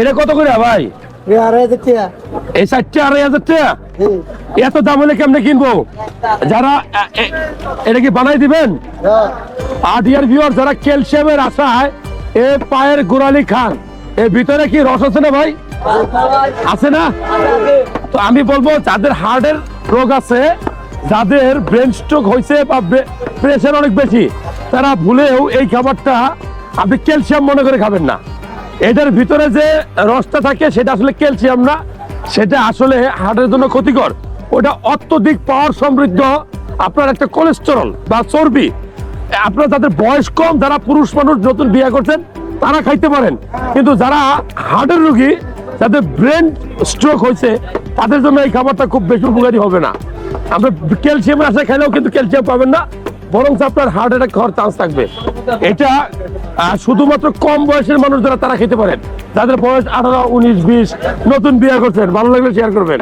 এটা কত করে ভাই? এই চারটে আড়াই হাজার টাকা? এত দাম হলে কেমনে কিনবো? যারা এটা কি বানাই দিবেন? হ্যাঁ। আর ডিয়ার ভিউয়ার যারা ক্যালসিয়ামের আশায় এ পায়ের গোড়ালি খান। এর ভিতরে কি রস আছে না ভাই? আছে না? তো আমি বলব যাদের হার্টের রোগ আছে যাদের ব্রেন স্ট্রোক হয়েছে বা প্রেশার অনেক বেশি তারা ভুলেও এই খাবারটা আপনি ক্যালসিয়াম মনে করে খাবেন না। এটার ভিতরে যে রসটা থাকে, সেটা আসলে ক্যালসিয়াম না, সেটা আসলে হার্টের জন্য ক্ষতিকর। ওটা অত্যধিক পাওয়ার সমৃদ্ধ। আপনার একটা কোলেস্টেরল বা চর্বি, আপনার যাদের বয়স কম, যারা পুরুষ মানুষ নতুন বিয়ে করছেন, তারা খাইতে পারেন। কিন্তু যারা হার্টের রুগী, যাদের ব্রেন স্ট্রোক হয়েছে, তাদের জন্য এই খাবারটা খুব বেশি উপকারী হবে না। আমরা ক্যালসিয়ামের আশা খেলেও কিন্তু ক্যালসিয়াম পাবেন না বরং আপনার হার্ট অ্যাটাক হওয়ার চান্স থাকবে। এটা শুধুমাত্র কম বয়সের মানুষ যারা তারা খেতে পারেন। যাদের বয়স আঠারো, উনিশ, বিশ, নতুন বিয়ে করছেন, ভালো লাগলে শেয়ার করবেন।